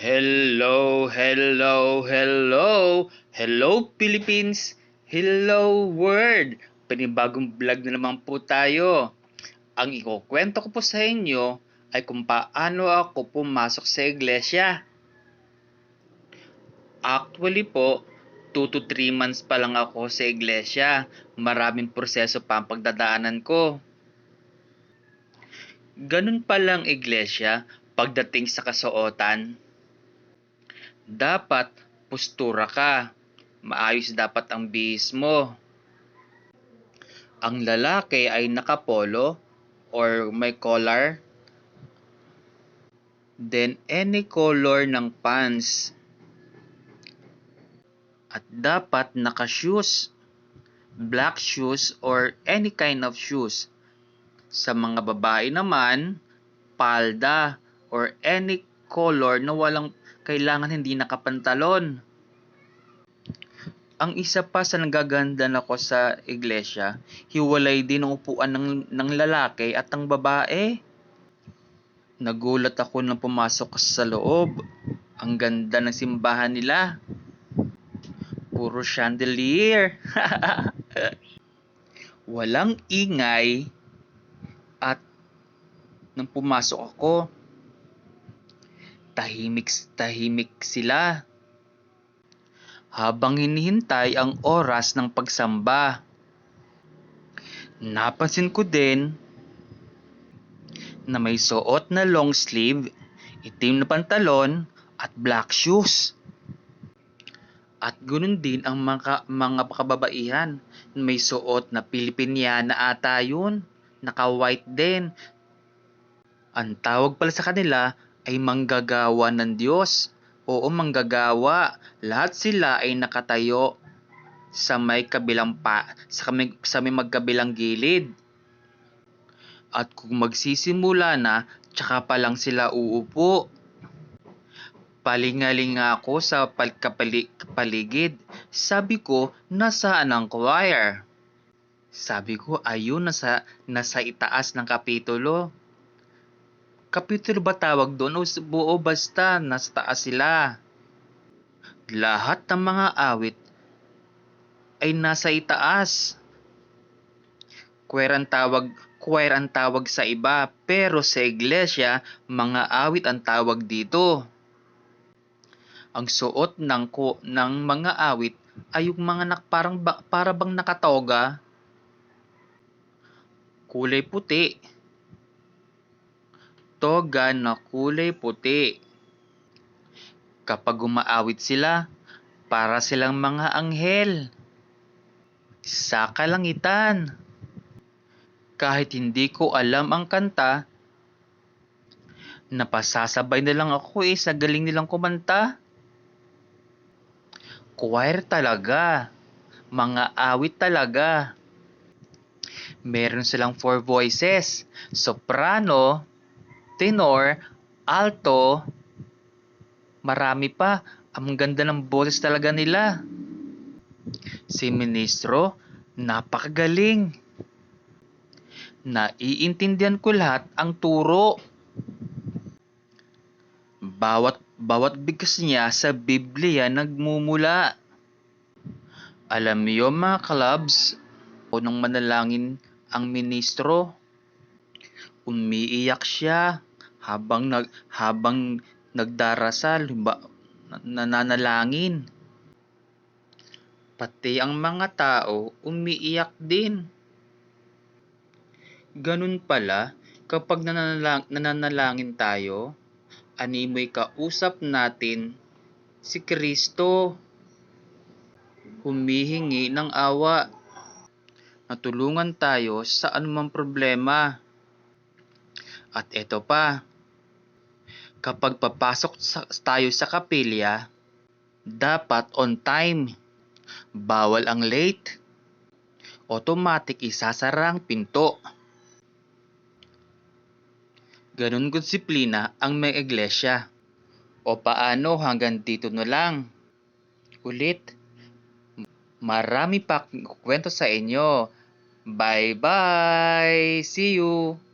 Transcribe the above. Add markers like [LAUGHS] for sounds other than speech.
Hello, hello, hello. Hello Philippines. Hello world. Panibagong vlog na naman po tayo. Ang ikukwento ko po sa inyo ay kung paano ako pumasok sa iglesia. Actually po, 2 to 3 months pa lang ako sa iglesia. Maraming proseso pa ang pagdadaanan ko. Ganun pa lang iglesia pagdating sa kasuotan. Dapat postura ka. Maayos dapat ang bihis mo. Ang lalaki ay nakapolo or may collar. Then any color ng pants. At dapat naka-shoes. Black shoes or any kind of shoes. Sa mga babae naman, palda or any color na walang kailangan hindi nakapantalon. Ang isa pa sa nagagandan ako sa iglesia, hiwalay din ang upuan ng, ng lalaki at ng babae. Nagulat ako nang pumasok sa loob. Ang ganda ng simbahan nila. Puro chandelier. [LAUGHS] Walang ingay at nang pumasok ako, tahimik tahimik sila. Habang hinihintay ang oras ng pagsamba. Napansin ko din na may suot na long sleeve, itim na pantalon at black shoes. At ganoon din ang mga, mga kababaihan. May suot na Pilipiniana ata yun. Naka-white din. Ang tawag pala sa kanila ay manggagawa ng Diyos. Oo, manggagawa. Lahat sila ay nakatayo sa may kabilang pa, sa may, sa may magkabilang gilid. At kung magsisimula na, tsaka pa lang sila uupo. Palingalinga ako sa pal- kapali- paligid. Sabi ko, nasaan ang choir? Sabi ko, ayun, nasa, nasa itaas ng kapitulo. Kapitulo ba tawag doon o buo basta nasa taas sila? Lahat ng mga awit ay nasa itaas. Choir ang tawag, choir ang tawag sa iba, pero sa iglesia, mga awit ang tawag dito. Ang suot ng ko ng mga awit ay yung mga nak parang para bang nakatoga. Kulay puti. Toga na kulay puti. Kapag umaawit sila, para silang mga anghel. Sa kalangitan. Kahit hindi ko alam ang kanta, napasasabay na lang ako eh sa galing nilang kumanta. Choir talaga. Mga awit talaga. Meron silang four voices. Soprano, tenor, alto, marami pa. Ang ganda ng boses talaga nila. Si ministro, napakagaling. Naiintindihan ko lahat ang turo. Bawat bawat bigkas niya sa Biblia nagmumula. Alam niyo mga clubs, unang manalangin ang ministro. Umiiyak siya habang nag habang nagdarasal, ba, nananalangin. Pati ang mga tao umiiyak din. Ganun pala, kapag nananalang, nananalangin tayo, animoy kausap natin si Kristo. Humihingi ng awa. Natulungan tayo sa anumang problema. At ito pa, kapag papasok sa, tayo sa kapilya, dapat on time. Bawal ang late. Automatic isasara ang pinto. Ganun disiplina ang may iglesia. O paano hanggang dito na lang? Ulit, marami pa kwento sa inyo. Bye-bye! See you!